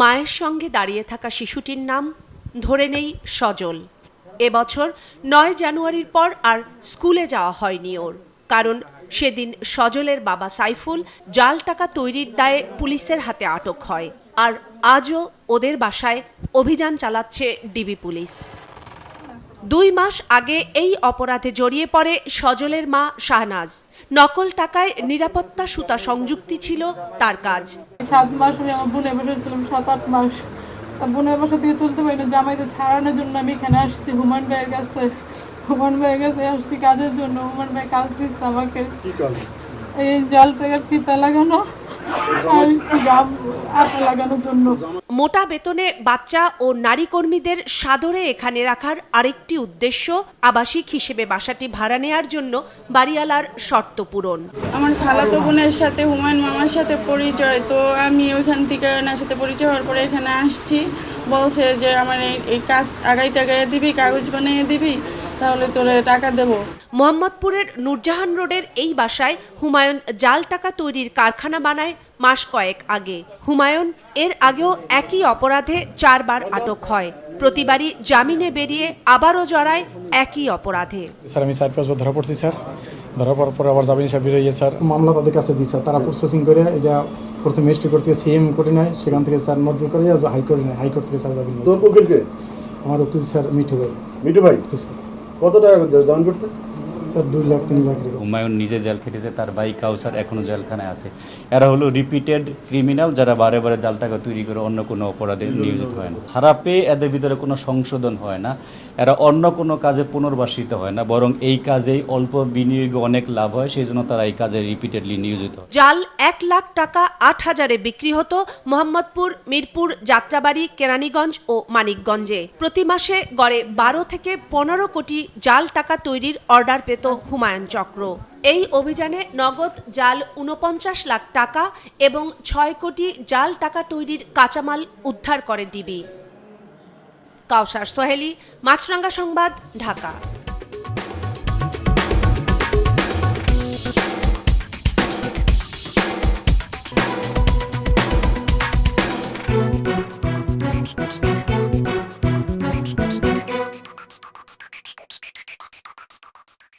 মায়ের সঙ্গে দাঁড়িয়ে থাকা শিশুটির নাম, ধরে নেই সজল। এবছর নয় জানুয়ারির পর আর স্কুলে যাওয়া হয়নি ওর। কারণ সেদিন সজলের বাবা সাইফুল জাল টাকা তৈরির দায়ে পুলিশের হাতে আটক হয়। আর আজও ওদের বাসায় অভিযান চালাচ্ছে ডিবি পুলিশ। দুই মাস আগে এই অপরাধে জড়িয়ে পড়ে সজলের মা শাহনাজ। নকল টাকায় নিরাপত্তা সুতা সংযুক্তি ছিল তার কাজ। সাত মাস আমি আমার বোনের বাসায় ছিলাম সাত আট মাস। বোনের বাসা থেকে চলতে পারি না জামাইতে ছাড়ানোর জন্য আমি এখানে আসছি হুমান ভাইয়ের কাছে। হুমান ভাইয়ের কাছে আসছি কাজের জন্য হুমান ভাই কাজ দিচ্ছে আমাকে। এই জল থেকে ফিতা লাগানো। মোটা বেতনে বাচ্চা ও নারী কর্মীদের সাদরে এখানে রাখার আরেকটি উদ্দেশ্য আবাসিক হিসেবে বাসাটি ভাড়া নেয়ার জন্য বাড়িওয়ালার শর্ত পূরণ। আমার খালাতো বোনের সাথে, হুমায়ুন মামার সাথে পরিচয়, তো আমি ওইখান থেকে ওনার সাথে পরিচয় হওয়ার পরে এখানে আসছি। বলছে যে, আমার এই কাজ আগাই টাগাই দিবি, কাগজ বানিয়ে দিবি তাহলে তোরে টাকা দেবো। মোহাম্মদপুরের নূরজাহান রোডের এই বাসায় হুমায়ুন জাল টাকা তৈরির কারখানা বানায় মাস কয়েক আগে। হুমায়ুন এর আগেও একই অপরাধে চারবার আটক হয়। প্রতিবারই জামিনে বেরিয়ে আবারও জড়ায় একই অপরাধে। স্যার আমি চার পাঁচবার ধরা পড়ছি স্যার। ধরা পড়ার পর আবার জামিন সাহেব বেরিয়ে স্যার মামলা তাদের কাছে দিই স্যার। তারা প্রসেসিং করে এটা প্রথমে ম্যাজিস্ট্রেট কোর্ট থেকে সিএম কোর্টে নেয় সেখান থেকে স্যার নোটবুক করে হাইকোর্টে নেয় হাইকোর্ট থেকে স্যার জামিন নেয় আমার উকিল স্যার মিঠু ভাই। মিঠু ভাই? স্যার। কত টাকা করে দেয় জামিন করতে? স্যার দুই লাখ তিন লাখ। এরকম হুমায়ুন নিজে জেল খেটেছে তার ভাই কাউসার এখনও জেলখানায় আছে। এরা হলো রিপিটেড ক্রিমিনাল যারা বারে বারে জাল টাকা তৈরি করে অন্য কোনো অপরাধে নিয়োজিত হয় না। ছাড়া পেয়ে এদের ভিতরে কোনো সংশোধন হয় না। এরা অন্য কোনো কাজে পুনর্বাসিত হয় না বরং এই কাজেই অল্প বিনিয়োগে অনেক লাভ হয় সেই জন্য তারা এই কাজে রিপিটেডলি নিয়োজিত হয়। জাল এক লাখ টাকা আট হাজারে বিক্রি হতো মোহাম্মদপুর মিরপুর যাত্রাবাড়ি কেরানীগঞ্জ ও মানিকগঞ্জে। প্রতি মাসে গড়ে বারো থেকে পনেরো কোটি জাল টাকা তৈরির অর্ডার পেত হুমায়ুন চক্র। এই অভিযানে নগদ জাল উনপঞ্চাশ লাখ টাকা এবং ছয় কোটি জাল টাকা তৈরির কাঁচামাল উদ্ধার করে ডিবি। কাউসার সোহেলি, মাছরাঙ্গা সংবাদ, ঢাকা।